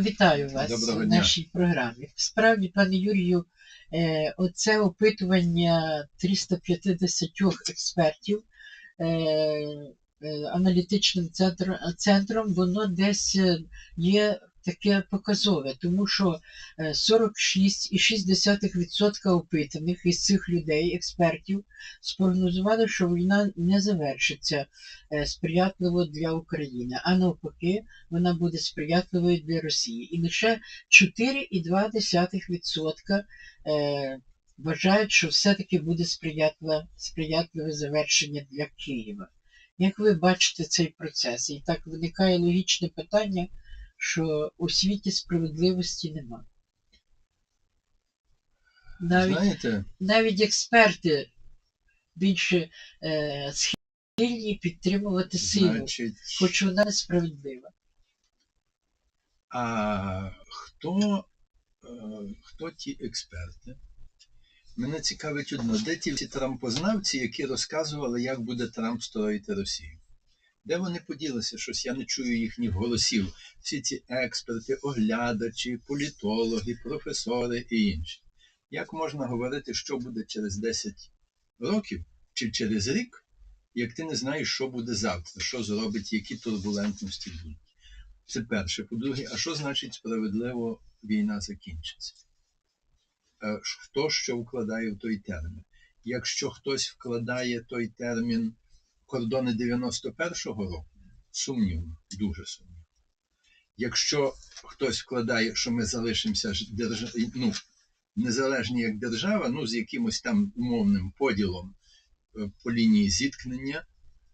Вітаю вас Доброго в дня. нашій програмі. Справді, пане Юрію, е, оце опитування 350 експертів е, е, аналітичним центр- центром, воно десь є таке показове, тому що е, 46,6% опитаних із цих людей, експертів, спрогнозували, що війна не завершиться е, сприятливо для України, а навпаки, вона буде сприятливою для Росії. І лише 4,2% е, вважають, що все-таки буде сприятливе, сприятливе завершення для Києва. Як ви бачите цей процес? І так виникає логічне питання, що у світі справедливості нема. Навіть, Знаєте, навіть експерти більше е, схильні підтримувати силу, значить, хоч вона несправедлива. а хто, е, хто ті експерти? Мене цікавить одно, де ті всі трампознавці, які розказували, як буде Трамп строїти Росію? Де вони поділися? Щось я не чую їхніх голосів. Всі ці експерти, оглядачі, політологи, професори і інші. Як можна говорити, що буде через 10 років чи через рік, як ти не знаєш, що буде завтра, що зробить, які турбулентності будуть? Це перше. По-друге, а що значить справедливо війна закінчиться? Е, Хто що вкладає в той термін? Якщо хтось вкладає той термін кордони 91-го року, сумнівно, дуже сумнівно. Якщо хтось вкладає, що ми залишимося ж держ... ну, незалежні як держава, ну з якимось там умовним поділом е, по лінії зіткнення,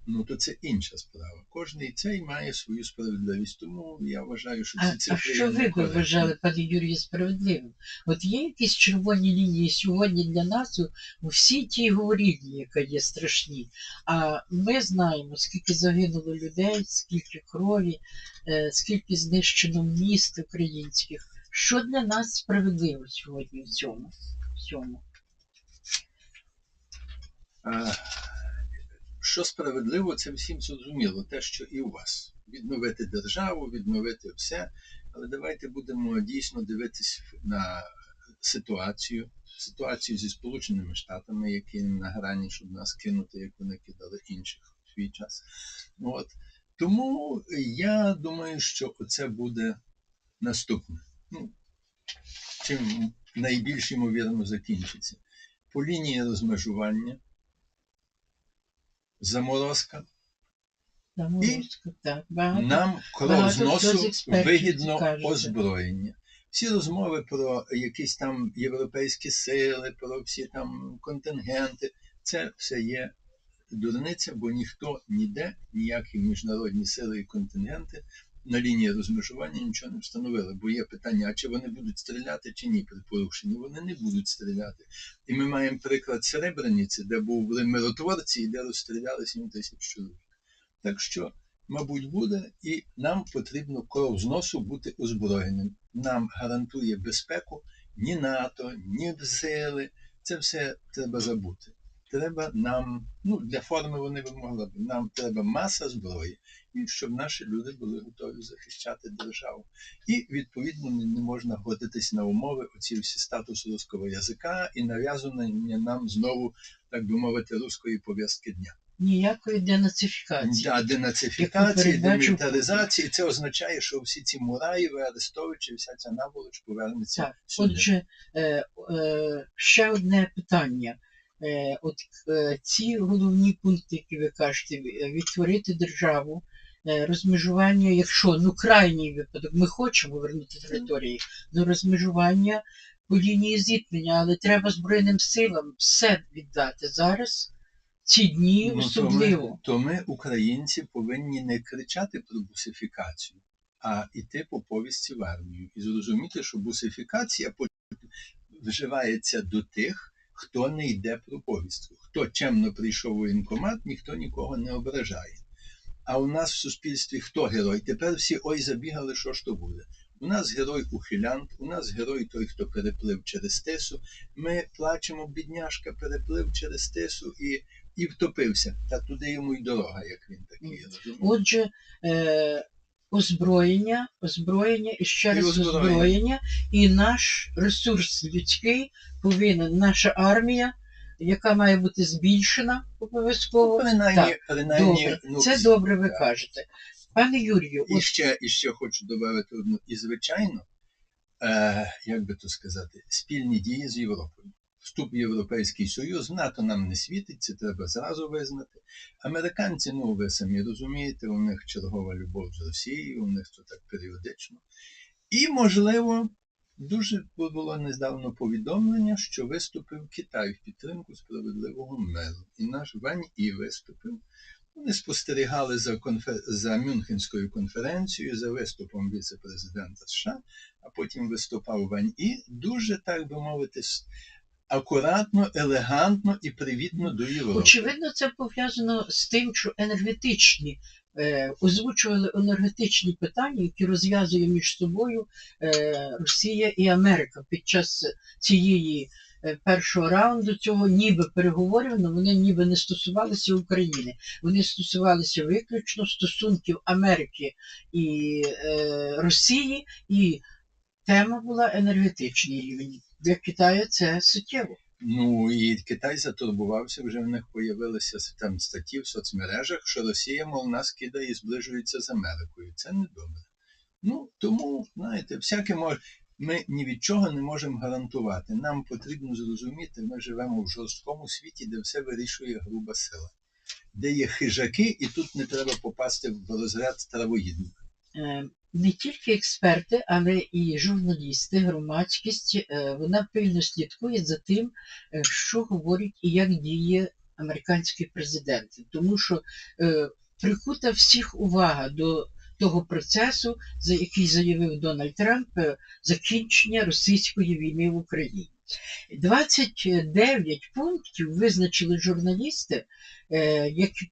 ну то це інша справа. Кожний цей має свою справедливість. Тому я вважаю, що ці А, а що ви би вважали, пане Юрію, справедливим? От є якісь червоні лінії сьогодні для нас у, у всій тій говорільні, яка є страшні. А ми знаємо, скільки загинуло людей, скільки крові, е, скільки знищено міст українських. Що для нас справедливо сьогодні в цьому? В цьому? А, що справедливо, це всім зрозуміло, те, що і у вас. Відновити державу, відновити все. Але давайте будемо дійсно дивитись на ситуацію, ситуацію зі Сполученими Штатами, які на грані, щоб нас кинути, як вони кидали інших у свій час. От. Тому я думаю, що це буде наступне. Ну, чим найбільш ймовірно закінчиться. По лінії розмежування заморозка. Заморозка, так, багато. Нам кров з носу вигідно каже озброєння. Всі розмови про якісь там європейські сили, про всі там контингенти, це все є дурниця, бо ніхто ніде, ніякі міжнародні сили і контингенти на лінії розмежування нічого не встановили. Бо є питання, а чи вони будуть стріляти чи ні при порушенні. Вони не будуть стріляти. І ми маємо приклад Серебряниці, де були миротворці і де розстріляли 7 тисяч чоловік. Так що, мабуть, буде, і нам потрібно кров з носу бути озброєним. Нам гарантує безпеку ні НАТО, ні сили. Це все треба забути. Треба нам, ну для форми вони би могли б, нам треба маса зброї, і щоб наші люди були готові захищати державу. І відповідно не, можна годитись на умови оці всі статус руського язика і нав'язування нам знову, так би мовити, руської пов'язки дня. Ніякої денацифікації. Да, денацифікації, Яку передбачив демілітаризації. Це означає, що всі ці Мураєви, Арестовичі, вся ця наволоч повернеться Так, сюди. Отже, е, е, ще одне питання. Е, от е, ці головні пункти, які ви кажете, відтворити державу, е, розмежування, якщо ну крайній випадок, ми хочемо повернути території, ну розмежування по лінії зіткнення, але треба Збройним силам все віддати зараз, ці дні Ну, особливо. То ми, то ми, українці, повинні не кричати про бусифікацію, а йти по повісті в армію і зрозуміти, що бусифікація вживається до тих, хто не йде про повістку. Хто чемно прийшов у воєнкомат, ніхто нікого не ображає. А у нас в суспільстві хто герой? Тепер всі ой забігали, що ж то буде. У нас герой ухилянт, у нас герой той, хто переплив через тису. Ми плачемо, бідняшка переплив через тису і, і втопився. Та туди йому й дорога, як він такий. Отже, е, озброєння, озброєння і ще раз озброєння. озброєння, і наш ресурс людський повинен, наша армія, яка має бути збільшена обов'язково. Так, Добре, ну, це добре ви так. кажете. Пане Юрію, І от ще, і ще хочу додати одну. І звичайно, е, як би то сказати, спільні дії з Європою. Вступ в Європейський Союз, НАТО нам не світить, це треба зразу визнати. Американці, ну ви самі розумієте, у них чергова любов з Росією, у них це так періодично. І, можливо, дуже було недавно повідомлення, що виступив Китай в підтримку справедливого миру. І наш Вань І виступив. Вони спостерігали за, конфер... за Мюнхенською конференцією, за виступом віце-президента США, а потім виступав Вань І дуже, так би мовити, акуратно, елегантно і привітно до Європи. Очевидно, це пов'язано з тим, що енергетичні е, озвучували енергетичні питання, які розв'язує між собою е, Росія і Америка під час цієї е, першого раунду цього ніби переговорів, але вони ніби не стосувалися України. Вони стосувалися виключно стосунків Америки і Росії, і тема була енергетичний рівень. Для Китаю це суттєво. Ну і Китай затурбувався, вже в них появилися там статті в соцмережах, що Росія, мов, нас кидає і зближується з Америкою. Це не добре. Ну тому, знаєте, всяке може. Ми ні від чого не можемо гарантувати. Нам потрібно зрозуміти, ми живемо в жорсткому світі, де все вирішує груба сила, де є хижаки, і тут не треба попасти в розряд травоїдних. Не тільки експерти, але і журналісти, громадськість, е, вона пильно слідкує за тим, е, що говорить і як діє американський президент. Тому що е, прикута всіх увага до того процесу, за який заявив Дональд Трамп, закінчення російської війни в Україні. 29 пунктів визначили журналісти,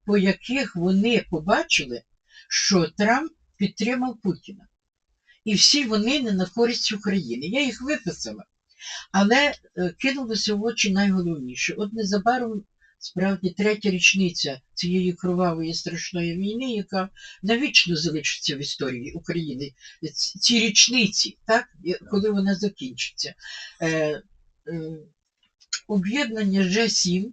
по яких вони побачили, що Трамп підтримав Путіна. І всі вони не на користь України. Я їх виписала. Але е, кинулося в очі найголовніше. От незабаром, справді, третя річниця цієї кровавої страшної війни, яка навічно залишиться в історії України. Ці річниці, так, коли вона закінчиться. Е, е, об'єднання G7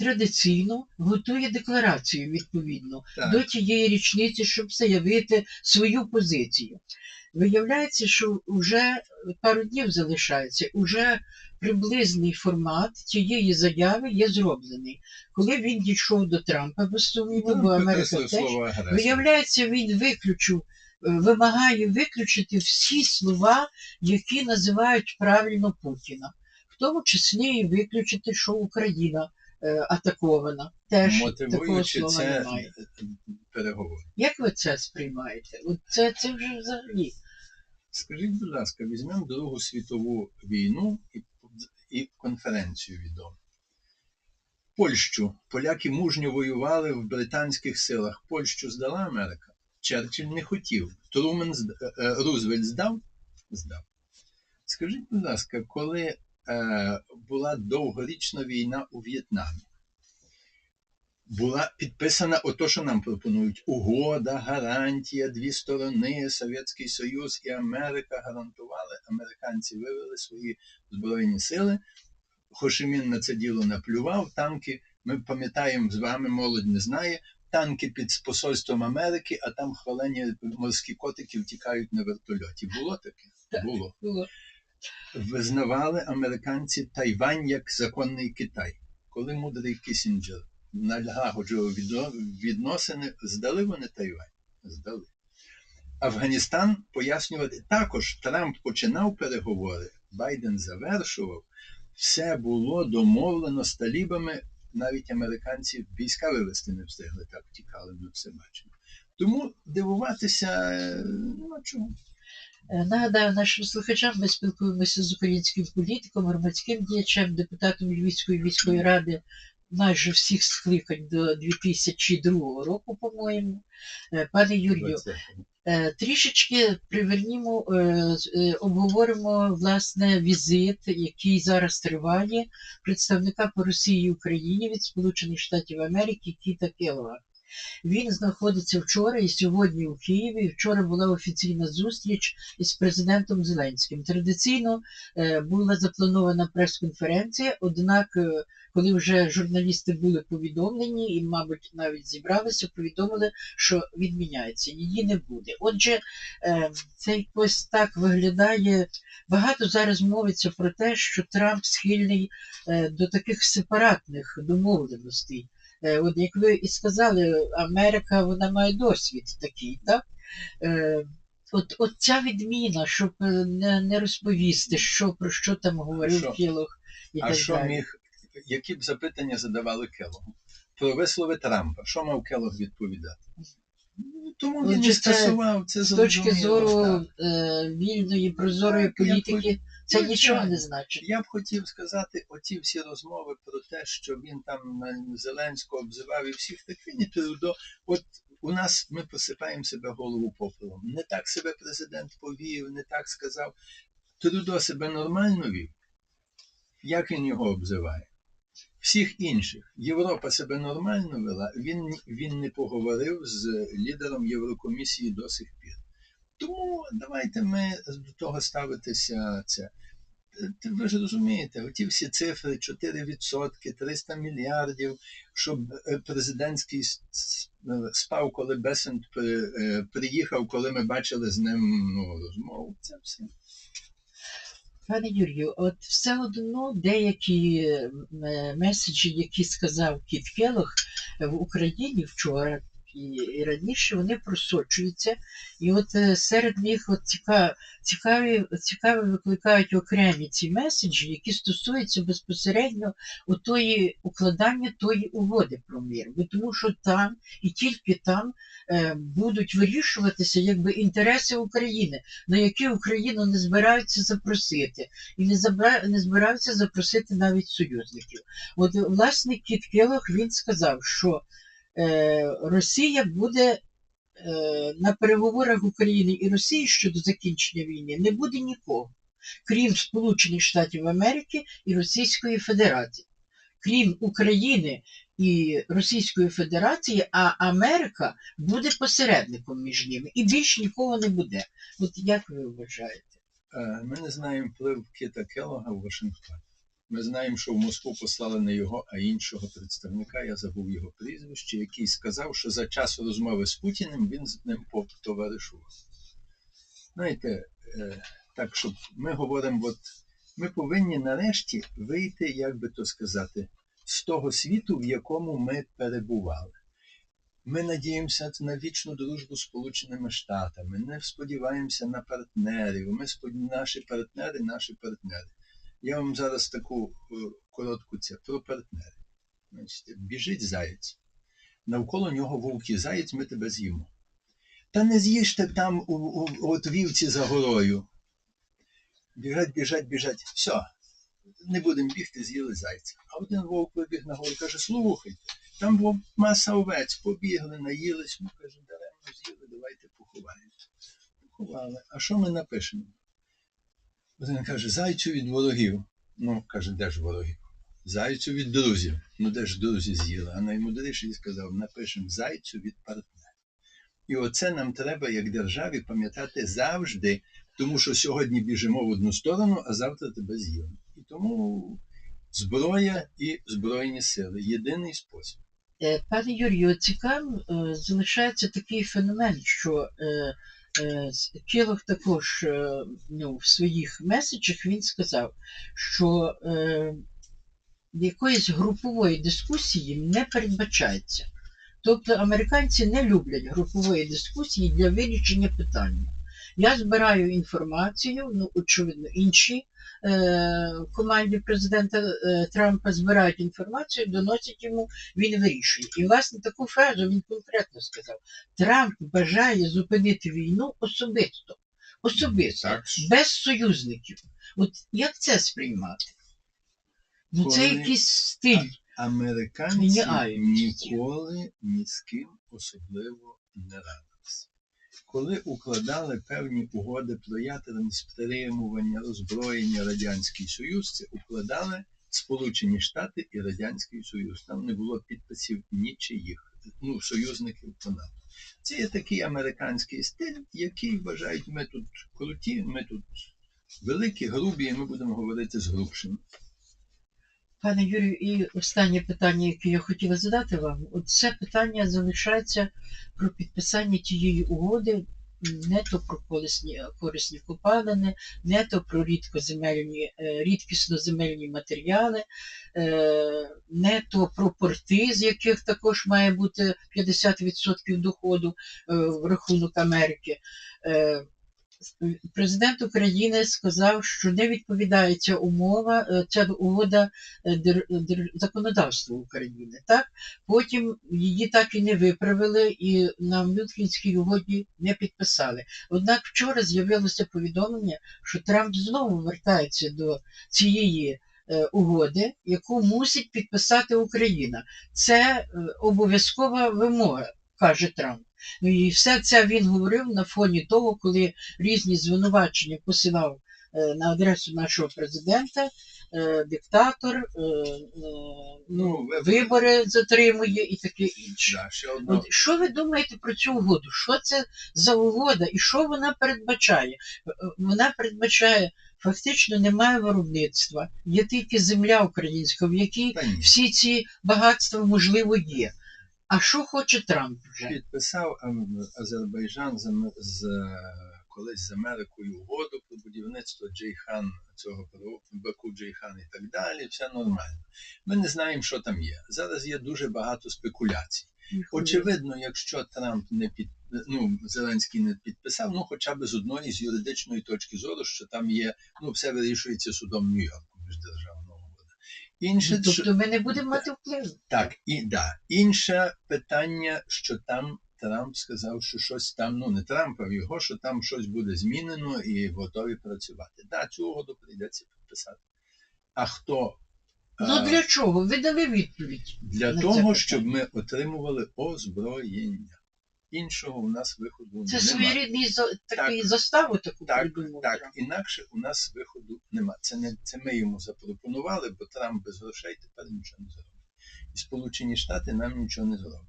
традиційно готує декларацію відповідно Так. до тієї річниці, щоб заявити свою позицію. Виявляється, що вже пару днів залишається, уже приблизний формат цієї заяви є зроблений. Коли він дійшов до Трампа, без сумніву, бо Америка теж, виявляється, він виключив, е, вимагає виключити всі слова, які називають правильно Путіна, в тому числі і виключити, що Україна атакована. Теж такого слова це немає. переговори. Як ви це сприймаєте? От це, це вже взагалі. Скажіть, будь ласка, візьмемо Другу світову війну і, і конференцію відому. Польщу. Поляки мужньо воювали в британських силах. Польщу здала Америка. Черчилль не хотів. Трумен е, е, Рузвельт здав? Здав. Скажіть, будь ласка, коли е, була довгорічна війна у В'єтнамі, була підписана ото, що нам пропонують: угода, гарантія, дві сторони, Совєтський Союз і Америка гарантували. Американці вивели свої збройні сили. Хошимін на це діло наплював. Танки, ми пам'ятаємо з вами, молодь не знає. Танки під посольством Америки, а там хвалені морські котики втікають на вертольоті. Було таке? Так. Було. Було. Визнавали американці Тайвань як законний Китай. Коли мудрий Кісінджер налагоджував відно- відносини, здали вони Тайвань. Здали. Афганістан пояснювати також Трамп починав переговори, Байден завершував. Все було домовлено з талібами, навіть американці війська вивести не встигли, так втікали, ми все бачимо. Тому дивуватися, ну чому? Е, Нагадаю нашим слухачам, ми спілкуємося з українським політиком, громадським діячем, депутатом Львівської міської ради майже всіх скликань до 2002 року, по-моєму. Е, Пане Юрію, Е, Трішечки привернімо, обговоримо власне візит, який зараз триває представника по Росії і Україні від Сполучених Штатів Америки Кіта Келога. Він знаходиться вчора і сьогодні у Києві. Вчора була офіційна зустріч із президентом Зеленським. Традиційно е, була запланована прес-конференція, однак, е, коли вже журналісти були повідомлені і, мабуть, навіть зібралися, повідомили, що відміняється, її не буде. Отже, е, цей ось так виглядає. Багато зараз мовиться про те, що Трамп схильний до таких сепаратних домовленостей. Е, От як ви і сказали, Америка вона має досвід такий, так? Е, От, от ця відміна, щоб е, не, не розповісти, що про що там говорив і А так що далі. міг, які б запитання задавали Келогу? Про вислови Трампа. Що мав Келог відповідати? Ну, Тому він Отже, і це скасував це З точки зору так. вільної, прозорої політики, це звичайно. нічого не значить. Я б хотів сказати, оці всі розмови про те, що він там на Зеленського обзивав і всіх, так Трудо. От у нас ми посипаємо себе голову попелом. Не так себе президент повів, не так сказав. Трудо себе нормально вів. Як він його обзиває? Всіх інших. Європа себе нормально вела, він, він не поговорив з лідером Єврокомісії до сих пір. Тому давайте ми до того ставитися це. Ви ж розумієте, оті всі цифри 4%, 300 мільярдів, щоб е, президентський е, спав, коли Бесент е, приїхав, коли ми бачили з ним ну, розмову. Це все. Пане Юрію, от все одно деякі меседжі, які сказав Кіт Келох в Україні вчора і, раніше, вони просочуються. І от е, серед них от ціка, цікаві, цікаві викликають окремі ці меседжі, які стосуються безпосередньо отої укладання тої угоди про мир. Бо тому що там і тільки там е, будуть вирішуватися якби інтереси України на які Україну не збираються запросити, і не, забра... не збираються запросити навіть союзників. От власне Кіт Келох він сказав, що Росія буде е, на переговорах України і Росії щодо закінчення війни не буде нікого, крім Сполучених Штатів Америки і Російської Федерації. Крім України і Російської Федерації, а Америка буде посередником між ними і більш нікого не буде. От як ви вважаєте? Е, Ми не знаємо вплив Кіта Келлога в Вашингтоні. Ми знаємо, що в Москву послали не його, а іншого представника, я забув його прізвище, який сказав, що за час розмови з Путіним він з ним потоваришував. Знаєте, е, так, щоб ми говоримо, от ми повинні нарешті вийти, як би то сказати, з того світу, в якому ми перебували. Ми надіємося на вічну дружбу з Сполученими Штатами, не сподіваємося на партнерів. Ми спод... Наші партнери, наші партнери. Я вам зараз таку е, коротку це про партнери. Значить, біжить заєць. Навколо нього вовки заєць, ми тебе з'їмо. Та не з'їжте там у, у, от вівці за горою. Біжать, біжать, біжать. Все, не будемо бігти, з'їли зайця. А один вовк вибіг на гору, каже, слухайте, там була маса овець, побігли, наїлись, ми каже, даремно з'їли, давайте поховаємо. Поховали. А що ми напишемо? Один каже, зайцю від ворогів. Ну, каже, де ж ворогів? Зайцю від друзів. Ну де ж друзі з'їли? А наймудріший сказав, напишемо зайцю від партнерів. І оце нам треба, як державі, пам'ятати завжди, тому що сьогодні біжимо в одну сторону, а завтра тебе з'їли. І тому зброя і збройні сили єдиний спосіб. Е, Пане Юрію, цікавим е, залишається такий феномен, що е, Келох також е, ну, в своїх меседжах він сказав, що е, якоїсь групової дискусії не передбачається. Тобто американці не люблять групової дискусії для вирішення питання. Я збираю інформацію, ну, очевидно, інші команді президента е, Трампа збирають інформацію, доносять йому, він вирішує. І, власне, таку фразу він конкретно сказав: Трамп бажає зупинити війну особисто. Особисто, Так. без союзників. От як це сприймати? Ну, це якийсь стиль. Американці ніколи ні з ким особливо не радилися. Коли укладали певні угоди про ядерне стримування, роззброєння Радянський Союз, це укладали Сполучені Штати і Радянський Союз. Там не було підписів нічиїх. ну, союзників по НАТО. Це є такий американський стиль, який вважають, ми тут круті, ми тут великі, грубі, і ми будемо говорити з грубшими. Пане Юрію, і останнє питання, яке я хотіла задати вам, це питання залишається про підписання тієї угоди, не то про корисні, корисні копалини, не то про рідкоземельні, е, рідкісноземельні матеріали, е, не то про порти, з яких також має бути 50% доходу е, в рахунок Америки. Президент України сказав, що не відповідає ця умова, е, ця угода е, законодавству України. Так? Потім її так і не виправили і на Мюнхенській угоді не підписали. Однак вчора з'явилося повідомлення, що Трамп знову вертається до цієї е, угоди, яку мусить підписати Україна. Це обов'язкова вимога, каже Трамп. Ну і все це він говорив на фоні того, коли різні звинувачення посилав е, на адресу нашого президента, е, диктатор, е, ну, вибори затримує і таке інше. От що ви думаєте про цю угоду? Що це за угода і що вона передбачає? Вона передбачає фактично немає виробництва, є тільки земля українська, в якій всі ці багатства можливо є. А що хоче Трамп вже? Підписав Азербайджан з, з е, колись з Америкою угоду про будівництво Джейхан, цього Баку Джейхан і так далі. Все нормально. Ми не знаємо, що там є. Зараз є дуже багато спекуляцій. Очевидно, якщо Трамп не під ну, Зеленський не підписав, ну хоча б з одної з юридичної точки зору, що там є, ну все вирішується судом Нью-Йорку міждержавного угода. Інше, Ну, Тобто ми не будемо мати впливу. так, і да. Інше питання, що там Трамп сказав, що щось там, ну не Трамп, а його, що там щось буде змінено і готові працювати. Да, цю угоду прийдеться підписати. А хто? Ну для чого? Ви дали відповідь. для того, щоб ми отримували озброєння. Іншого у нас виходу Це немає. своєрідний за- такий заставу таку Так, придумав. так, інакше у нас виходу нема. Це не це ми йому запропонували, бо Трамп без грошей тепер нічого не зробить. І Сполучені Штати нам нічого не зроблять.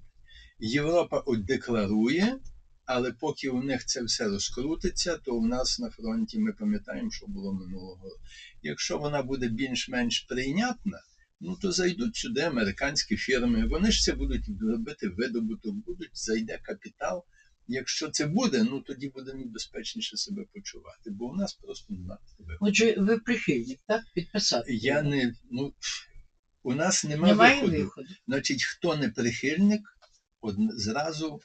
Європа от декларує, але поки у них це все розкрутиться, то у нас на фронті ми пам'ятаємо, що було минулого року. Якщо вона буде більш-менш прийнятна, ну то зайдуть сюди американські фірми. Вони ж це будуть робити видобуток, будуть зайде капітал. Якщо це буде, ну тоді будемо безпечніше себе почувати, бо у нас просто немає. Отже, ви прихильник, так? Підписати. Я не ну у нас немає Немає виходу. виходу. Значить, хто не прихильник, одн- зразу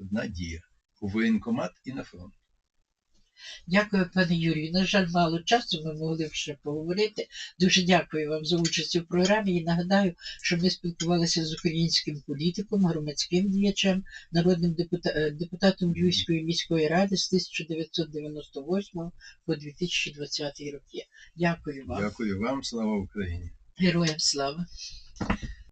одна дія у воєнкомат і на фронт. Дякую, пане Юрію. На жаль, мало часу ми могли б ще поговорити. Дуже дякую вам за участь у програмі і нагадаю, що ми спілкувалися з українським політиком, громадським діячем, народним депута- е, депутатом Львівської міської ради з 1998 по 2020 роки. Дякую вам. Дякую вам, слава Україні. Героям слава.